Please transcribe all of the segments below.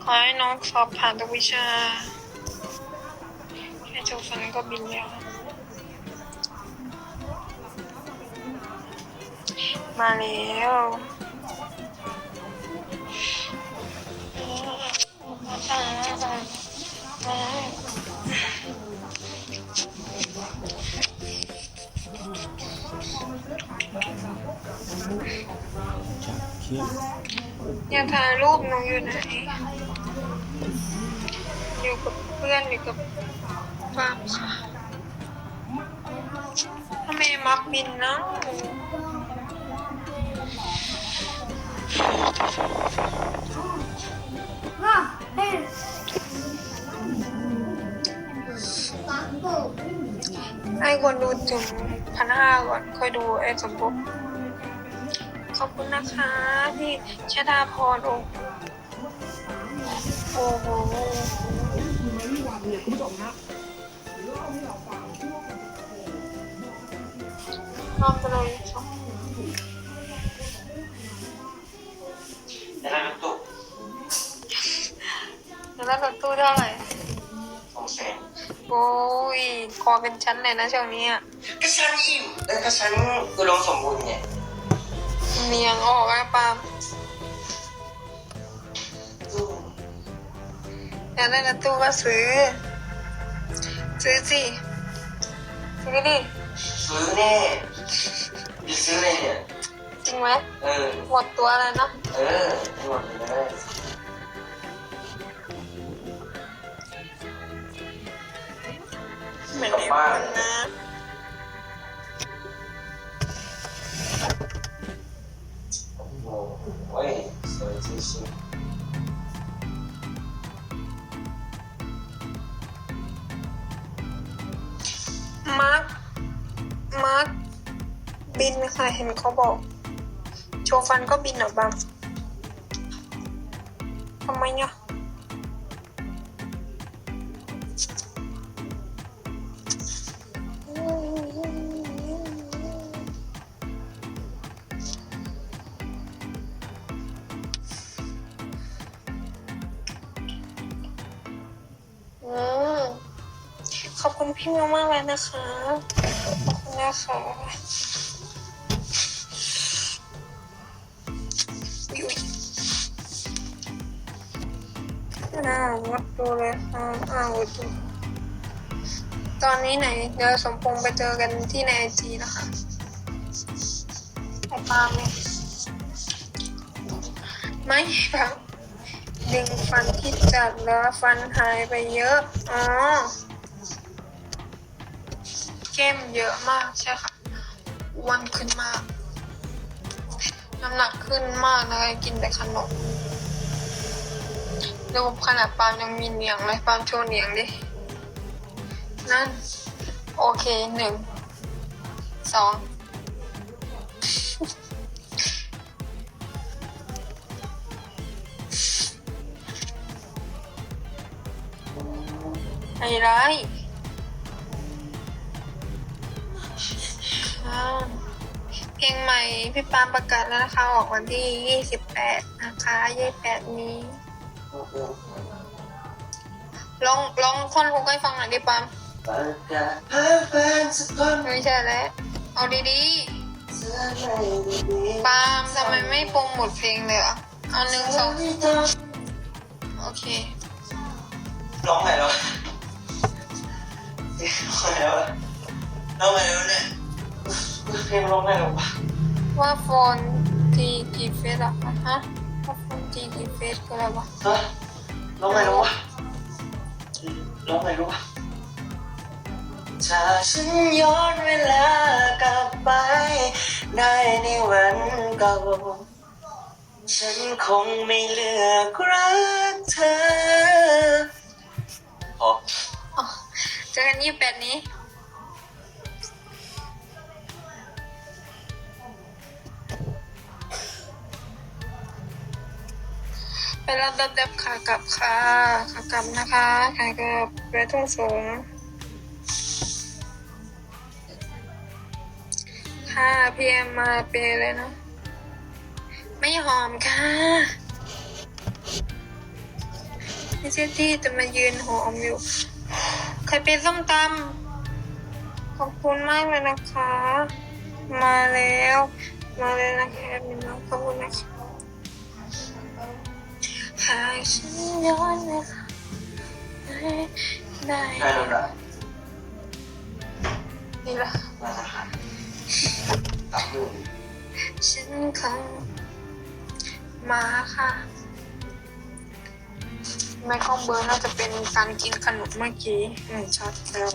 ขอให้น้องสอบผ่านทุกวิชา แค่โจฟันก็บินแล้ว มาแล้วมาจับเขี้ยว อยากถ่ายรูปหนูอยู่ไหน อยู่กับเพื่อนอยู่กับฟาร์มค่ะทำไมมักบินเนะให้คนดูถึงพันห้าก่อนค่อยดูไอ้สมบูรณ์ ขอบคุณนะคะพี่ชดาพรโอ้โอ้โหรอบไปเลยค่ะในร้านรถตู้แล้วรถตู้เท่าไหร่สองแสนโอ้ยคอเป็นชั้นเลยนะช่วงนี้อะก็ฉันอิ่มแล้วก็ฉันอุดมสมบูรณ์เนี่ย เมียงออกอะปาล์มตู้อยากได้รถตู้ก็ซื้อ ซื้อสิ ซื้อดิ ซื้อแน่ดิซื้อเลยเนี่ย จริงไหมเออ หมดตัวเลยเนาะ เออให้หมดเลยเหมือนมีคนนะ โอ้โหเว้ยสวยจริงมาร์คมาร์คบินค่ะเห็นเขาบอก โชว์ฟันก็บินเหรอบางทำไมเนี่ย พี่มิวมากเลยนะคะขอบคุณนะคะอุ๊ยอ้าวัดดูเลยค่ะอ้าววัดดูตอนนี้ไหน เดี๋ยวสมพงษ์ไปเจอกันที่ในไอจีนะคะไอ้ปามเนี่ยไม่ครับดึงฟันที่จัดแล้วฟันหายไปเยอะ อ๋อ เข้มเยอะมากใช่ค่ะอ้วนขึ้นมาก น้ำหนักขึ้นมากนะคะกินแต่ขนมดูขนาดปาล์มยังมีเหนียงเลยปาล์มโชว์เหนียงดิ นั่น โอเคหนึ่งสองไอ้ไร เพลงใหม่พี่ปามประกาศแล้วนะคะ ออกวันที่ 28 นะคะ28นี้ลองลองท่อนฮุกให้ฟังหน่อยดิปามประกาศหาแฟนสักคนไม่ใช่แล้วเอาดีๆปามทำไมไม่โปรโมทเพลงเลยอะเอาหนึ่งสองไม่ต้องโอเคร้องไงแล้วร้องไงแล้วร้องไงแล้วเนี่ย เพลงร้องไงแล้ววะว่าโฟนทีกี่เฟสอะฮะว่าโฟนทีกี่เฟสคืออะไรวะฮะร้องไงแล้ววะร้องไงแล้ววะถ้าฉันย้อนเวลากลับไป ได้ในวันเก่าฉันคงไม่เลือกรักเธอพออ๋อเจอกันยี่แปดนี้ ไปรับดับดับขากลับค่ะขากลับนะคะขากลับไปทุ่งสงค่ะพี่เอ็มมาเปย์เลยนะ ไม่หอมค่ะ ไม่ใช่ที่จะมายืนหอมอยู่ ใครเป็นส้มตำขอบคุณมากเลยนะคะ มาแล้ว มาเลยนะคะแอดมินน้องขอบคุณนะคะากฉันย้อนเวลาได้ได้แล้วนะนี่ละมาทหารตับหนึ่งฉันคงมาค่ะ ไม่ข้องเบอร์น่าจะเป็นการกินขนมเมื่อกี้หนึ่งช็อตแล้ว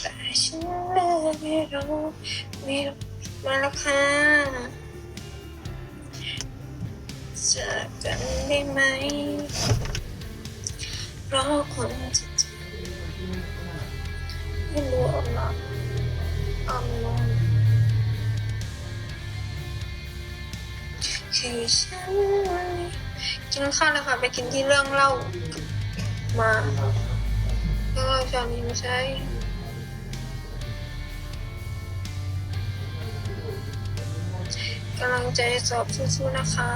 แต่ฉันไม่รู้ไม่รู้มาแล้วค่ะ จอกันได้ไหมรอคนจะเจอไม่รู้เอาหรอเอาหรอคือฉันกินข้าวแล้วค่ะไปกินที่เรื่องเล่ามาเรื่องเล่าชาวนี้ไม่ใช่กำลังใจสอบสู้ๆนะคะ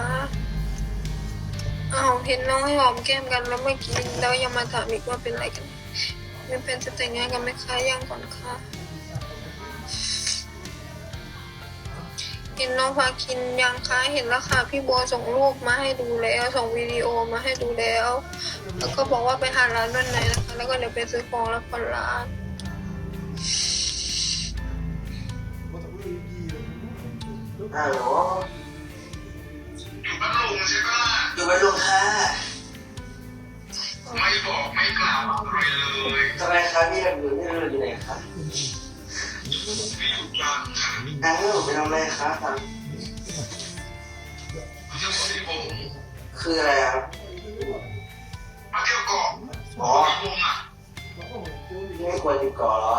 อ้าวเห็นน้องหอมแก้มกันแล้วเมื่อกี้แล้วยังมาถามอีกว่าเป็นอะไรกันไม่เป็นจะแต่งงานกันไหมคะยังก่อนค่ะเห็นน้องพาคินยังคะเห็นแล้วค่ะ พี่โบส่งรูปมาให้ดูแล้ว ส่งวิดีโอมาให้ดูแล้ว แล้วก็บอกว่าไปหาร้านวันไหนนะคะ แล้วก็เดี๋ยวไปซื้อของแล้วคนร้านฮัลโหล ปะล่ะอยู่บ้านลุงค่ะไม่บอกไม่กล่าวอะไรเลยทำไมคะพี่ระเบิดพี่ระเบิดอยู่ไหนคะไม่อยู่กลางค่ะอ้าวไปทำอะไรคะทเที่ยวสีผมคืออะไรครับมาเที่ยวเกาะอ๋อสีผมอะไม่ควรติดก่อเหรอ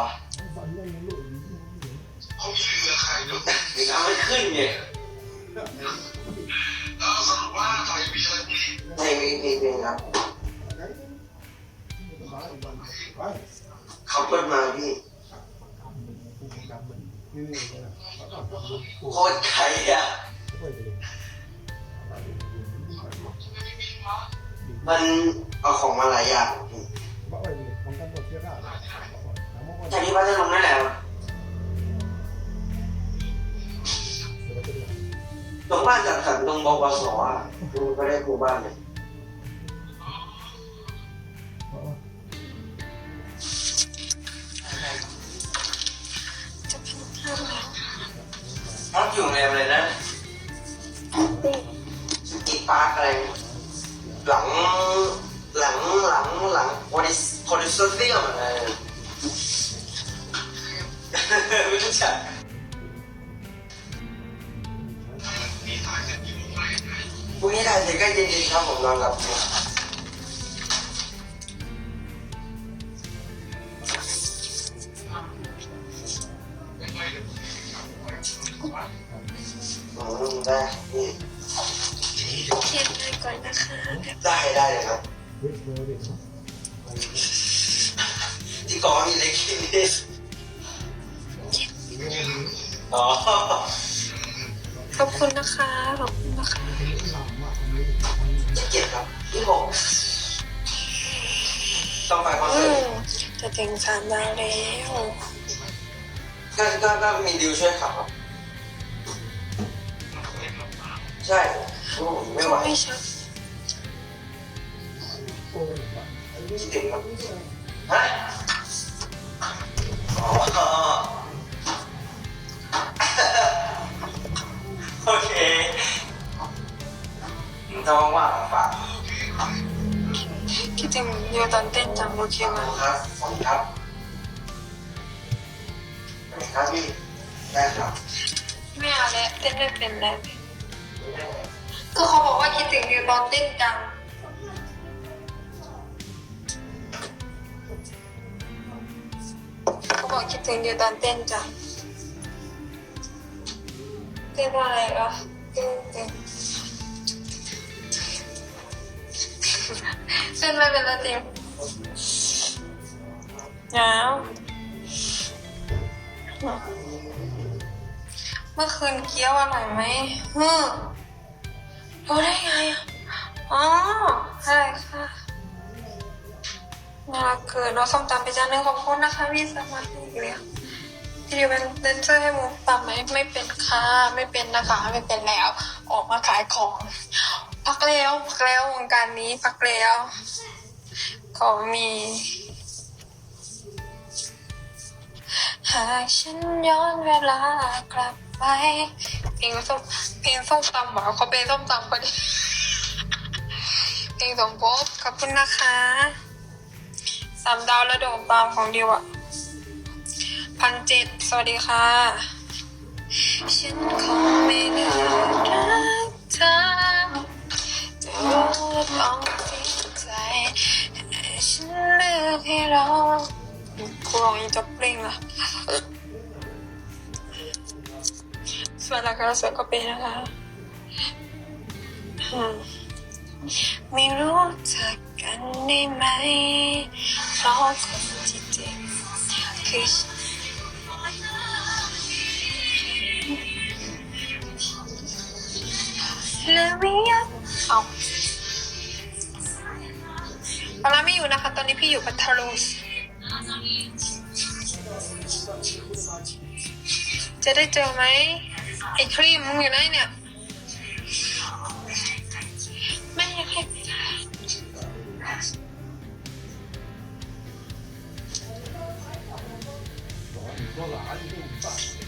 เขามีเรือใครเน้ำไม่ขึ้นไงแพวกนี้ไม่มีมีเป็นครับเขาเปิดมาพี่โคตรไข่อะมันเอาของมาหลายอย่างพี่จากที่พัทลุงนั่นแหละตรงบ้านจัดสรรตรงบกสอะดูก็ได้คูบ้านเนี่ย อยู่โรงแรมเลยนะสกีปาร์คอะไร หลัง หลัง หลัง หลังโพลิสโพลิสเซียมอะไรไม่รู้จักมีถ่ายเสร็จกี่โมงอะไรยังไงพรุ่งนี้ถ่ายเสร็จก็เย็นๆครับผมนอนหลับ จะถึงสามดาวแล้วก็ก็ก็มีดิวช่วยขับครับใช่โอ้ไม่ไหวเขาไม่ชัดคิดถึงครับฮะอ๋อโอเคถ้าว่างๆฝาก คิดถึงเยอตอนเต้นจังโอเคไหมครับขอบคุณครับครับพี่ได้ครับไม่เอาแล้วเต้นไม่เป็นแล้วก็เขาบอกว่าคิดถึงเยอตอนเต้นจังเขาบอกคิดถึงเยอตอนเต้นจังเต้นอะไรอะเต้นเต้น เต้นไม่เป็นแล้วจริงหนาวเมื่อคืนเคี้ยวอร่อยไหมฮึรู้ได้ไงอะอ๋อใช่ค่ะกิดเราส้มตำไปจานหนึ่งขอบคุณนะคะพี่สมัครอีกแล้วพี่ดิวเป็นแดนเซอร์ให้มุกตำไหมไม่เป็นค่ะ ไม่เป็นนะคะ ไม่เป็นแล้ว ออกมาขายของ พักแล้วพักแล้ววงการนี้พักแล้วขอมี หากฉันย้อนเวลากลับไปเพลงส้มเพลงส้มตำหรอเขาเป็นส้มตำพอดีเพลงสมภพขอบคุณนะคะสามดาวและโด่งตามของดิวอะพันเจ็ดสวัสดีค่ะ ฉันคงไม่น่ารักเธอ ต่รู้ว่าต้องจริงใจแต่ฉันเลือกให้เราครูร้องอีจบเพลงละสวัสดีค่ะสวัสดีก็เป็นนะคะ ไม่รู้จักกันได้ไหมเพราะคนที่เจ็บคือฉันและไม่อยากเอา ปาราไม่อยู่นะคะ ตอนนี้พี่อยู่พัทลุงจะได้เจอไหมไอ้ครีมมึงอยู่ไหนเนี่ยไม่อยากให้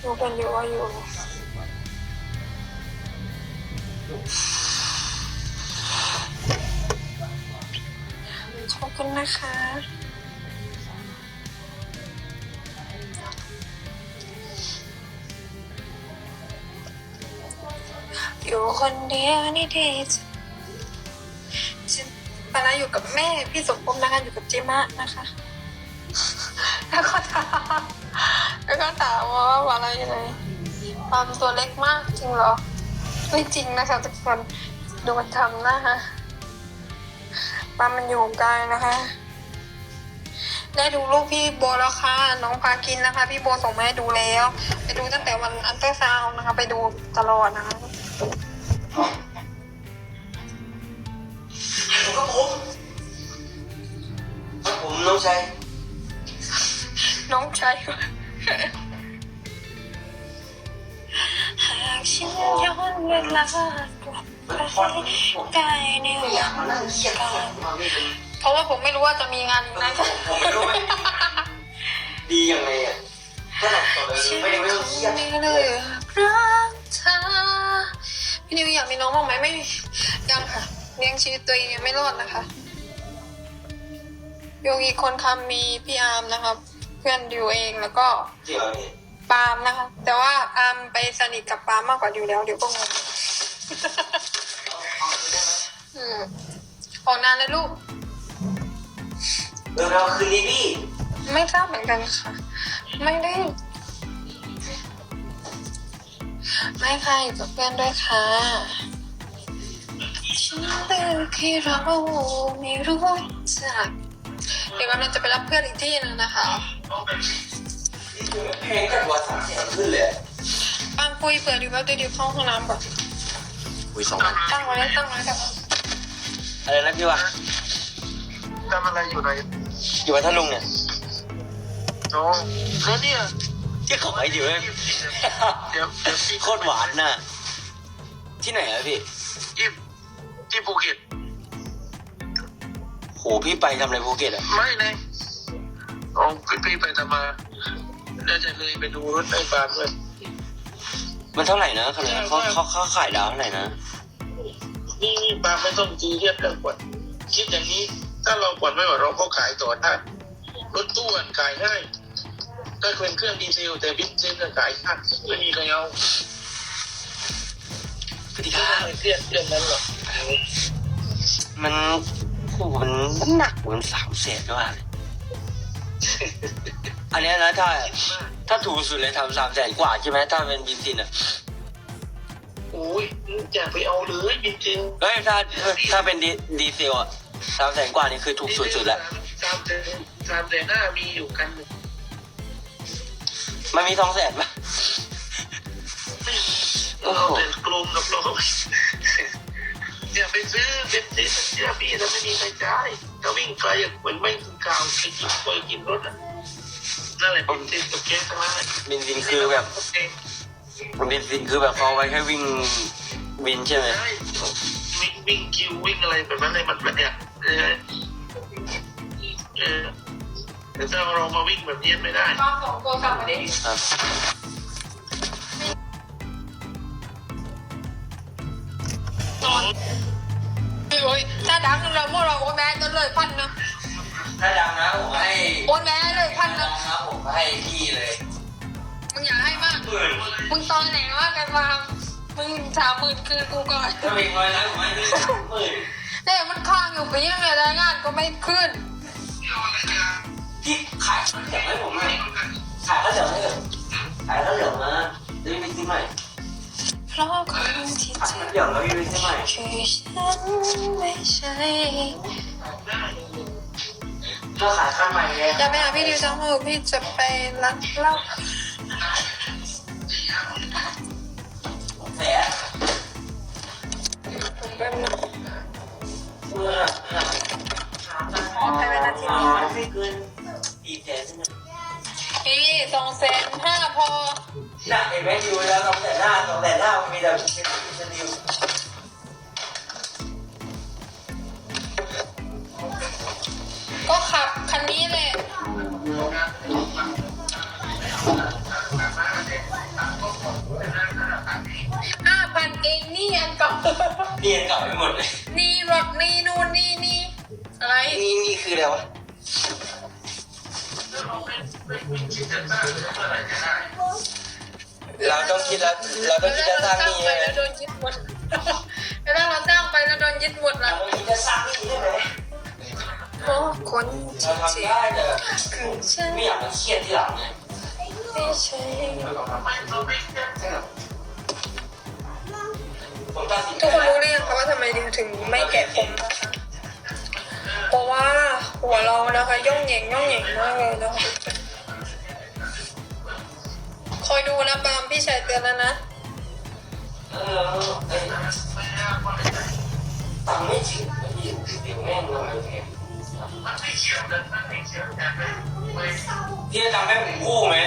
อยู่กันอยู่ว่าอยู่ คุณนะคะ อยู่คนเดียวนี่ดีจังฉันปานาอยู่กับแม่พี่สมภพนะคะอยู่กับเจมะนะคะ แล้วก็ถามแล้วก็ถามว่าปานาอยู่ไหนปามตัวเล็กมากจริงเหรอ ไม่จริงนะคะทุกคน ดูมันทำนะคะ ปามมันอยู่ไกลนะคะ ได้ดูรูปพี่โบแล้วค่ะ น้องพากินนะคะ พี่โบส่งมาให้ดูแล้ว ไปดูตั้งแต่วันอันเตอร์ซาวน์นะคะ ไปดูตลอดนะคะผมก็ผมครับผมน้องชายน้องชายก็หากฉันย้อนเวลากลับไปได้ในวันมานั่งเครียดเก่าไม่เป็นเพราะว่าผมไม่รู้ว่าจะมีงานนี้นะผมไม่รู้ดียังไงอะถ้าหลับต่อเลยฉันไม่ไม่ต้องเครียดเลือกรักเธอพี่นิวอยากมีน้องบ้างไหมไม่ยังค่ะเลี้ยงชีวิตตัวเองยังไม่รอดนะคะโยงอีกคนทำมีพี่อาร์มนะครับ เพื่อนดิวเองแล้วก็ปาล์มนะคะ แต่ว่าอาร์มไปสนิทกับปาล์มมากกว่าดิวแล้วเดี๋ยวก็งง อืมออกนานเลยลูกเออเราคืนนี้พี่ไม่ทราบเหมือนกันค่ะ ไม่ได้ ไม่ค่ะอยู่กับเพื่อนด้วยค่ะฉันเลือกให้เราไม่รู้จักเดี๋ยวกำลังจะไปรับเพื่อนอีกที่หนึงนะคะเพลงกันว่าสามแสนขึ้นเลยปาล์มคุยเปิดดิวแล้วดิวเข้าห้องน้ำก่อนคุยสองพัน ตั้งไว้ตั้งไว้แต่ว่า อะไรนะพี่วะทำอะไรอยู่ไหนอยู่วัทลุงเนี่ยน้องแล้วเนี่ยที่เขาไปอยู่เนี่ยเดี๋ยวเดี๋ยวพี่โคตรหวานน่ะที่ไหนอะพี่ที่ที่ภูเก็ตโหพี่ไปทำอะไรภูเก็ตอะไม่เลยเอาพี่พี่ไปทำมาน่าจะเลยไปดูรถไฟฟ้าด้วยมันเท่าไหร่นะขนาดเขาเขาเขาขายดาวเท่าไหร่นะ นี่ปาไม่ต้องจีเรียบเรื่องกว่าคิดอย่างนี้ ถ้าเรากวดไม่ไหวเราก็ขายต่อได้รถตู้อะขายได้ถ้าเป็นเครื่องดีเซลแต่บินเซนจะขายยากไม่มีใครเอาพฤติกไม่รรต้องไปเครียดเรื่องนั้นหรอกมันโหมันมันหนักเหมือนสามแสนด้วยเลยอันเนี้ยนะถ้าถ้าถูกสุดเลยทำสามแสนกว่าใช่ไหมถ้าเป็นบินซินอะโอ้ยอย่าไปเอาเลยบินเซนเฮ้ยถ้าถ้าเป็นดีดีเซลอะสามแสนกว่านี่คือถูกสุดสุดแล้วสามแสนสามแสนห้ามีอยู่กันหนึ่งมันมีสองแสนปะโอ้เราโหเป็นกลุ่มกับเราอย่าไปซื้อเป็นเจ็ดชื่อพี่ถ้าไม่มีใครจ่ายถ้าวิ่งไกลอย่างเหมือนไม่ถึงกาวไปกินไปกินรถอะนั่นแหละเป็นเส้นกับแก๊สทั้งนั้นบินซินคือแบบบิน ซินคือแบบเขาเอาไว้แค่วิ่งบินใช่ไหมใช่วิ่งวิ่งคิววิ่งอะไรแบบนั้นเลยมันแบบเนี้ยเออเออแต่ถ้าเรามาวิ่งแบบนี้ไม่ได้ป้าสองตัวกลับมาดิครับโอ้ยถ้าดังเราพวกเราโอนแม่ก็เลยพันนะถ้าดังนะผมให้โอนแม่เลยพันดันะงนะผมให้พี่เลย มึงอยากให้มากหมื่นมึงตอนไหนว่ากันมามึงสามหมื่นคืนกูก่อนถ้าเป็นร้อยแล้วผมให้พี่สามหมื่นแต่มันค้างอยู่ไปยังไงรายงานก็ไม่ขึ้น พี่ขายข้าวเหนียวให้ผมหน่อยขายข้าวเหนียวให้ผมขายข้าวเหนียวมาจะไปซื้อใหม่เพราะคนที่ขายเจ็ข้าวบเหนียวแล้วพี่ไปซื้อใหม่คือฉันไม่ใช่ก็ขายข้าวใหม่ไงอย่าไปหาพี่ดิวจังเถอะพี่จะไปรักเล่า ขอหาหาไปเป็นาทิตย์หานี้ไม่เกินสี่แสนนะพี่สองแสนห้าพอน่ะเห็นไหมดิวแล้วสองแสนห้าสองแสนห้ามันมีแต่เป็นเป็นดิวก็ขับคันนี้เลยห้าพันเองนี่อันเก่าเรียนกลับไปหมดเลย อะไรนี่นี่คืออะไรวะเราต้องคิดแล้วเราต้องคิดจะสร้างหนี้ไปใช่ไหมแล้วโดนยึดหมดแล้วถ้าเราสร้างไปแล้วโดนยึดหมดเราล่ะต้องคิดจะสร้างหนี้ใช่ไหมเพราะคนเราที่ทำเจ็บได้แต่คือฉันไม่อยากมาเครียดที่หลังไงไม่ใช่ผมตัดสินใจทุกคนรู้หรือยังคะว่าทำไมดิวถึงไม่แกะผมนะคะ เพราะว่าหัวเรานะคะย่องเหย่งย่องเหย่งมากเลยนะคะคอยดูนะปามพี่ชายเตือนแล้วนะเออเอ้ยตังไม่ถึงไม่ถึงเดี๋ยวแม่งลงไปแทนพี่จะจำให้ผมคู่ไหม